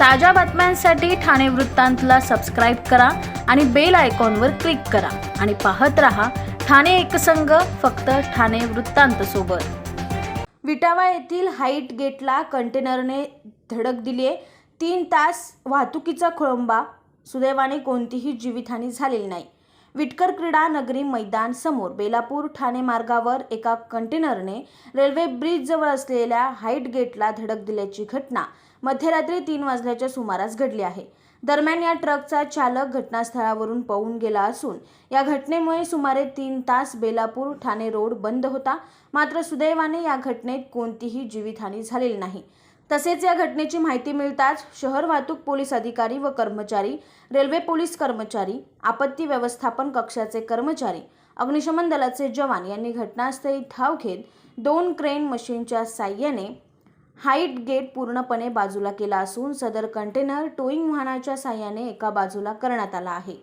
ताज्या बातम्यांसाठी ठाणे वृत्तांतला सबस्क्राईब करा आणि बेल आयकॉनवर क्लिक करा. आणि पाहत रहा ठाणे एकसंघ फक्त ठाणे वृत्तांत सोबत. विटावा येथील हाईट गेटला कंटेनरने धडक दिली आहे तीन तास वाहतुकीचा खोळंबा. सुदैवाने कोणतीही जीवितहानी झालेली नाही. विटकर क्रीडा नगरी मैदान समोर बेलापूर ठाणे मार्गावर एका कंटेनरने रेल्वे ब्रिजजवळ असलेल्या हाईट गेटला धडक दिल्याची घटना मध्यरात्री तीन वाजल्याच्या सुमारास घडली आहे. दरम्यान या ट्रकचा चालक घटनास्थळावरून पळून गेला असून या घटनेमुळे सुमारे तीन तास बेलापूर ठाणे रोड बंद होता. मात्र सुदैवाने या घटनेत कोणतीही जीवितहानी झालेली नाही. तसेच या घटनेची माहिती मिळताच शहर वाहतूक पोलीस अधिकारी व कर्मचारी रेल्वे पोलीस कर्मचारी आपत्ती व्यवस्थापन कक्षाचे कर्मचारी अग्निशमन दलाचे जवान यांनी घटनास्थळी धाव घेत दोन क्रेन मशीनच्या साह्याने हाईट गेट पूर्णपणे बाजूला केला असून सदर कंटेनर टोईंग वाहनाच्या साह्याने एका बाजूला करण्यात आला आहे.